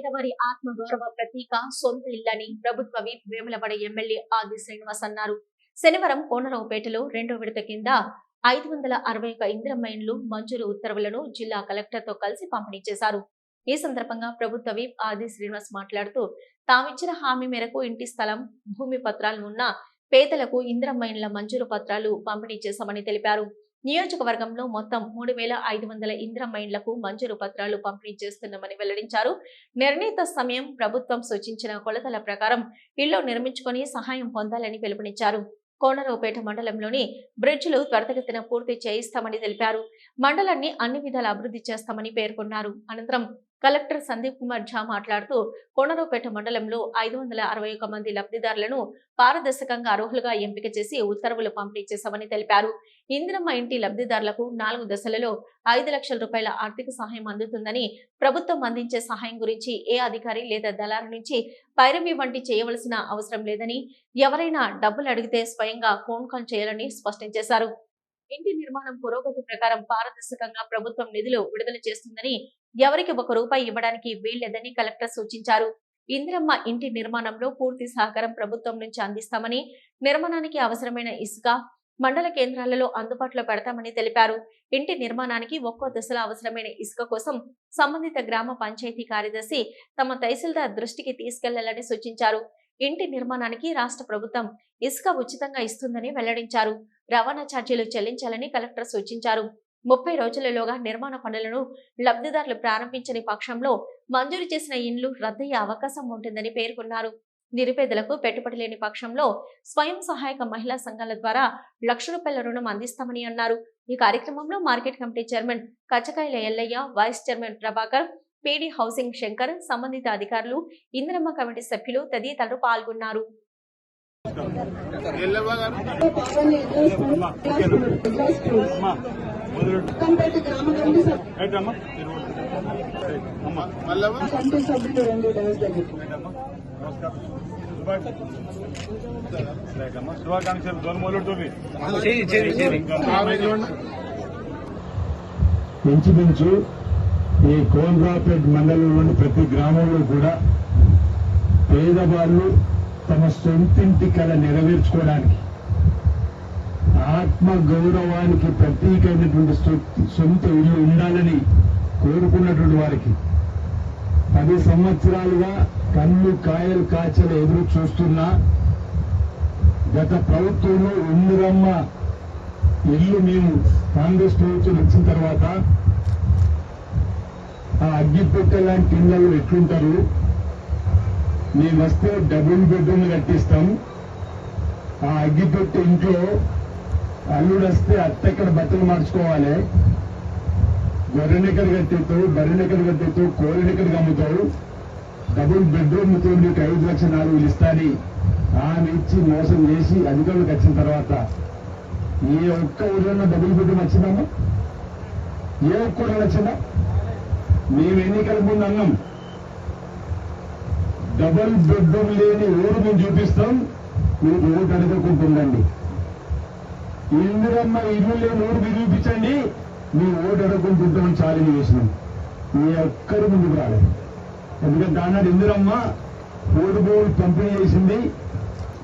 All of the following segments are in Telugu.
పేదవారి ఆత్మగౌరవ ప్రతీక సొంత ఇల్లని ప్రభుత్వ విప్ వేములవాడ ఎమ్మెల్యే ఆది శ్రీనివాస్ అన్నారు. శనివారం కోనరావుపేటలో రెండో విడత కింద ఐదు వందల అరవై ఒక ఇంద్రమైన్లు మంజూరు ఉత్తర్వులను జిల్లా కలెక్టర్తో కలిసి పంపిణీ చేశారు. ఈ సందర్భంగా ప్రభుత్వ వీప్ ఆది శ్రీనివాస్ మాట్లాడుతూ తామిచ్చిన హామీ మేరకు ఇంటి స్థలం భూమి పత్రాలు ఉన్న పేదలకు ఇంద్రమైన్ల మంజూరు పత్రాలు పంపిణీ చేశామని తెలిపారు. నియోజకవర్గంలో మొత్తం మూడు వేల ఐదు వందల ఇంద్ర మైండ్లకు మంజూరు పత్రాలు పంపిణీ చేస్తున్నామని వెల్లడించారు. నిర్ణీత సమయం ప్రభుత్వం సూచించిన కొలతల ప్రకారం ఇళ్ళు నిర్మించుకొని సహాయం పొందాలని పిలుపునిచ్చారు. కోనరావుపేట మండలంలోని బ్రిడ్జ్లు త్వరితగతిన పూర్తి చేయిస్తామని తెలిపారు. మండలాన్ని అన్ని విధాల అభివృద్ధి చేస్తామని పేర్కొన్నారు. అనంతరం కలెక్టర్ సందీప్ కుమార్ ఝా మాట్లాడుతూ కొండరూపేట మండలంలో ఐదు వందల అరవై ఒక మంది లబ్ధిదారులను పారదర్శకంగా అర్హులుగా ఎంపిక చేసి ఉత్తర్వులు పంపిణీ చేశామని తెలిపారు. ఇందిరమ్మ ఇంటి లబ్ధిదారులకు నాలుగు దశలలో ఐదు లక్షల రూపాయల ఆర్థిక సహాయం అందుతుందని ప్రభుత్వం అందించే సహాయం గురించి ఏ అధికారి లేదా దళారు నుంచి పైరవి వంటి చేయవలసిన అవసరం లేదని ఎవరైనా డబ్బులు అడిగితే స్వయంగా ఫోన్ కాల్ చేయాలని స్పష్టం చేశారు. ఇంటి నిర్మాణం పురోగతి ప్రకారం పారదర్శకంగా ప్రభుత్వం నిధులు విడుదల చేస్తుందని ఎవరికి ఒక రూపాయి ఇవ్వడానికి వీల్లేదని కలెక్టర్ సూచించారు. ఇందిరమ్మ ఇంటి నిర్మాణంలో పూర్తి సహకారం ప్రభుత్వం నుంచి అందిస్తామని నిర్మాణానికి అవసరమైన ఇసుక మండల కేంద్రాలలో అందుబాటులో పెడతామని తెలిపారు. ఇంటి నిర్మాణానికి ఒక్కో దశలో అవసరమైన ఇసుక కోసం సంబంధిత గ్రామ పంచాయతీ కార్యదర్శి తమ తహసీల్దార్ దృష్టికి తీసుకెళ్ళాలని సూచించారు. ఇంటి నిర్మాణానికి రాష్ట్ర ప్రభుత్వం ఇసుక ఉచితంగా ఇస్తుందని వెల్లడించారు. రవాణా ఛార్జీలు చెల్లించాలని కలెక్టర్ సూచించారు. ముప్పై రోజులలోగా నిర్మాణ పనులను లబ్ధిదారులు ప్రారంభించని పక్షంలో మంజూరు చేసిన ఇండ్లు రద్దయ్యే అవకాశం ఉంటుందని పేర్కొన్నారు. నిరుపేదలకు పెట్టుబడి లేని పక్షంలో స్వయం సహాయక మహిళా సంఘాల ద్వారా లక్ష రూపాయల రుణం అందిస్తామని అన్నారు. ఈ కార్యక్రమంలో market committee chairman Kachchakayala Ellaiah vice chairman Prabhakar PD housing Shankar సంబంధిత అధికారులు ఇందిరమ్మ కమిటీ సభ్యులు తదితరులు పాల్గొన్నారు. కంపేట గ్రామ కమిటీ కమిటీ సభ్యులు రెండు డేస్ దగ్గర. శుభాకాంక్షలు. ఇంచుమించు ఈ కోన్రాపేట్ మండలంలోని ప్రతి గ్రామంలో కూడా పేదవాళ్ళు తమ సొంతింటి కళ నెరవేర్చుకోవడానికి ఆత్మ గౌరవానికి ప్రతీకైనటువంటి సొంత ఇల్లు ఉండాలని కోరుకున్నటువంటి వారికి. పది సంవత్సరాలుగా కన్ను కాయలు కాచలు ఎదురు చూస్తున్నా గత ప్రభుత్వంలో ఇందిరమ్మ ఇల్లు మేము కాంగ్రెస్ ప్రభుత్వం వచ్చిన తర్వాత ఆ అగ్గిపొట్ట లాంటి ఇళ్ళలో ఎట్లుంటారు? మేము వస్తే డబుల్ బెడ్రూమ్ కట్టిస్తాం. ఆ అగ్గిపెట్టె ఇంట్లో అల్లుడు వస్తే అత్తెక్కడ బట్టలు మార్చుకోవాలి? గొర్రెనెక్కడ కట్టిస్తావు బర్రెనెక్కడ కట్టేతావు కోరినెక్కడికి అమ్ముతావు డబుల్ బెడ్రూమ్తో నీకు ఐదు లక్షల నాలుగు ఇస్తాని. ఆమె ఇచ్చి మోసం చేసి అధికారులకు వచ్చిన తర్వాత. ఏ ఒక్క ఊర్లో డబుల్ బెడ్రూమ్ వచ్చిందమ్మా? ఏ ఒక్క ఊర్లో వచ్చిందా? మేము ఎన్నికల ముందు అన్నాం. డబుల్ బెడ్రూమ్ లేని ఊరు మేము చూపిస్తాం. మీరు ఓటు అడగకుంటుండండి. ఇందిరమ్మ ఇల్లు లేని ఊరు మీ ఓటు అడగకుంటుంటామని ఛాలెంజ్ చేసినాం. మీ ఒక్కరు ముందుకు రాలేదు. ఎందుకంటే దానాడు ఇందిరమ్మ ఓటు భూములు పంపిణీ చేసింది.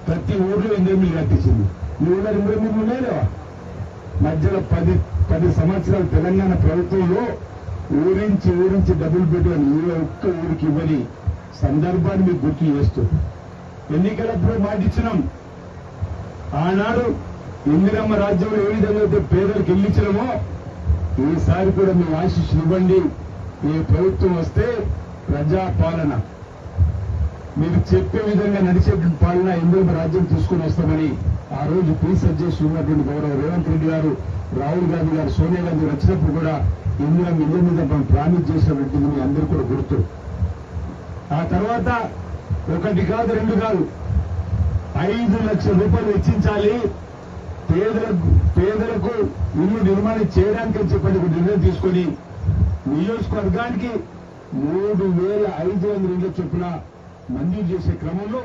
ప్రతి ఊర్లో ఇందిరమిల్లు కట్టించింది. మీ ఊళ్ళో ఇందిరమిల్లు ఉన్నాయా మధ్యలో పది పది సంవత్సరాలు తెలంగాణ ప్రభుత్వంలో ఊరించి ఊరించి డబ్బులు పెట్టుకొని ఏ ఒక్క ఊరికి ఇవ్వని సందర్భాన్ని మీకు గుర్తు చేస్తూ. ఎన్నికలప్పుడు మాటిచ్చినాం. ఆనాడు ఇందిరమ్మ రాజ్యంలో ఏ విధంగా అయితే పేదలకు ఇల్లు ఇచ్చినామో ఈసారి కూడా మీ ఆశీస్సులు ఇవ్వండి. ఈ ప్రభుత్వం వస్తే ప్రజా పాలన మీరు చెప్పే విధంగా నడిచే పాలన ఇందిరమ్మ రాజ్యం తీసుకుని వస్తామని ఆ రోజు పీస్ అధ్యక్షులు ఉన్నటువంటి గౌరవ రేవంత్ రెడ్డి గారు రాహుల్ గాంధీ గారు సోనియా గాంధీ వచ్చినప్పుడు కూడా ఇందిరమ్మ ఇళ్ళ మీద మనం ప్రామిస్ చేసినటువంటి మీ అందరూ కూడా గుర్తు. ఆ తర్వాత ఒకటి కాదు రెండు కాదు. ఐదు లక్షల రూపాయలు వెచ్చించాలి. పేదలకు పేదలకు ఇల్లు నిర్మాణం చేయడానికి అని ఒక నిర్ణయం తీసుకొని నియోజకవర్గానికి మూడు వేల ఐదు వందల ఇళ్ళ చొప్పున మంజూరు చేసే క్రమంలో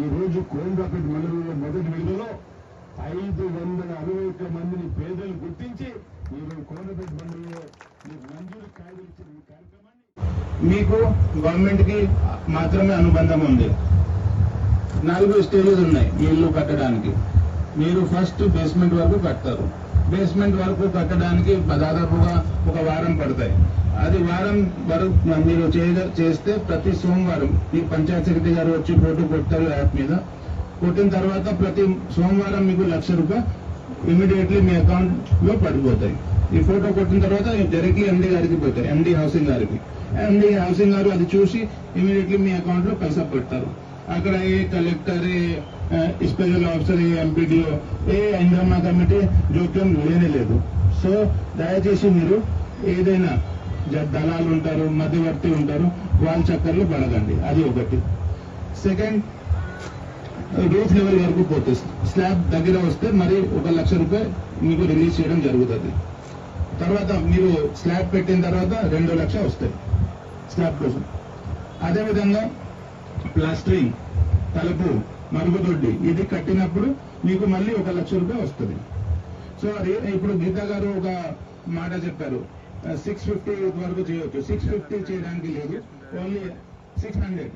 ఈ రోజు కోయంబాపేట మండలంలో మొదటి విడుదలలో ఐదు వందల అరవై ఒక్క మందిని పేదలు గుర్తించి ఈ రోజు కోయంబాపేట మండలంలో మీకు మంజూరు కాయలు ఇచ్చిన ఈ కార్యక్రమాన్ని మీకు గవర్నమెంట్కి మాత్రమే అనుబంధం ఉంది. నాలుగు స్టేజెస్ ఉన్నాయి ఇల్లు కట్టడానికి. మీరు ఫస్ట్ బేస్మెంట్ వరకు కడతారు. బేస్మెంట్ వరకు కట్టడానికి దాదాపుగా ఒక వారం పడతాయి. అది వారం వరకు మీరు చేస్తే ప్రతి సోమవారం ఈ పంచాయత్ సెక్రటరీ గారు వచ్చి ఫోటో కొడతారు యాప్ మీద. కొట్టిన తర్వాత ప్రతి సోమవారం మీకు లక్ష రూపాయలు ఇమీడియట్లీ మీ అకౌంట్లో పడిపోతాయి. ఈ ఫోటో కొట్టిన తర్వాత డైరెక్ట్లీ ఎండి గారికి పోతాయి. ఎండి హౌసింగ్ గారికి. ఎండి హౌసింగ్ గారు అది చూసి ఇమీడియట్లీ మీ అకౌంట్లో పైసా పెడతారు. అక్కడ ఏ కలెక్టర్ ఏ స్పెషల్ ఆఫీసర్ ఏ ఎంపీడీఓ ఏ ఇంద్రమ్మ కమిటీ జోక్యం లేనే లేదు సో దయచేసి మీరు ఏదైనా దళాలు ఉంటారు మధ్యవర్తి ఉంటారు వాళ్ళ చక్కర్లు పడకండి. అది ఒకటి. సెకండ్ రూఫ్ లెవెల్ వరకు పోతే స్లాబ్ దగ్గర వస్తే మరి ఒక లక్ష రూపాయలు మీకు రిలీజ్ చేయడం జరుగుతుంది. తర్వాత మీరు స్లాబ్ పెట్టిన తర్వాత రెండు లక్ష వస్తాయి స్లాబ్ కోసం. అదేవిధంగా ప్లాస్టరింగ్ తలుపు మరుగుదొడ్డి. ఇది కట్టినప్పుడు మీకు మళ్ళీ ఒక లక్ష రూపాయలు వస్తుంది. సో అది ఇప్పుడు గీత గారు ఒక మాట చెప్పారు. సిక్స్ ఫిఫ్టీ వరకు చేయొచ్చు. సిక్స్ ఫిఫ్టీ చేయడానికి లేదు. Only six hundred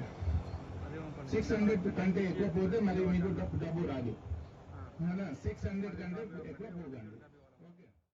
six hundred కంటే ఎక్కువ పోతే మరి మీకు డబ్బు డబ్బు రాదు సిక్స్ హండ్రెడ్ కంటే ఎక్కువ పోకండి